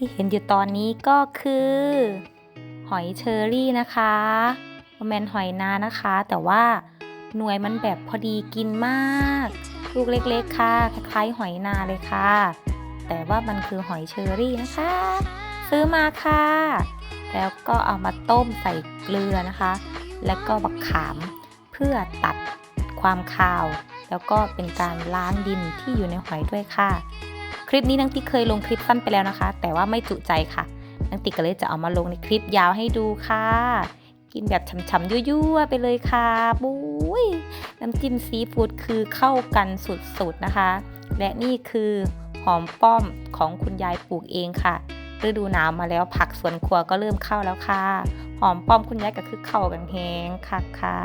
ที่เห็นอยู่ตอนนี้ก็คือ หอยเชอรี่นะคะแมนหอยนานะคะ แต่ว่าหน่วยมันแบบพอดีกินมาก ลูกเล็กๆค่ะคล้ายๆหอยนาเลยค่ะ แต่ว่ามันคือหอยเชอรี่นะคะ ซื้อมาค่ะ แล้วก็เอามาต้มใส่เกลือนะคะ แล้วก็บักขามเพื่อตัดความคาว แล้วก็เป็นการล้างดินที่อยู่ในหอยด้วยค่ะ คลิปนี้นังติ๊กเคยลงคลิปสั้นไปแล้วนะคะ แต่ว่าไม่จุใจค่ะนังติ๊กก็เลยจะเอามาลงในคลิปยาวให้ดูค่ะ กินแบบฉ่ำๆยั่วๆไปเลยค่ะบุ้ยน้ำจิ้มซีฟู้ดคือเข้ากันสุดๆนะคะ และนี่คือหอมป้อมของคุณยายปลูกเองค่ะฤดูหนาวมาแล้วผักสวนครัวก็เริ่มเข้าแล้วค่ะ หอมป้อมคุณยายก็คือเข้ากันแหงค่ะค่ะ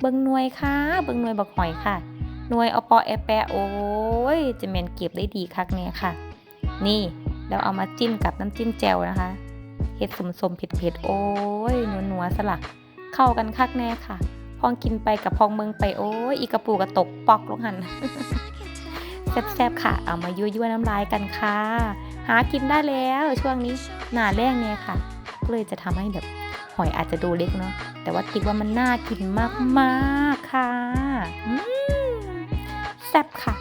เบิ่งหน่วยค่ะ เบิ่งหน่วยบักหอยค่ะ หน่วยอปอแอแปะโอ้ยจะเมนเก็บได้ดีคักเนี่ยค่ะ นี่แล้วเอามาจิ้มกับน้ำจิ้มแจ่วนะคะเห็ดสมสมเผ็ดเผ็ดโอ้ยนัวนัวสลักเข้ากันคักแน่ค่ะ พองกินไปกับพองเมืองไปโอ้ยอีกระปูกระตกปอกลงหันแซ่บๆค่ะ เอามายั่วๆน้ำลายกันค่ะ หากินได้แล้วช่วงนี้หนาแรงเนี่ยค่ะก็เลยจะทำให้แบบหอยอาจจะดูเล็กเนาะแต่ว่าคิดว่ามันน่ากินมากๆค่ะอื ซ่บค่ะ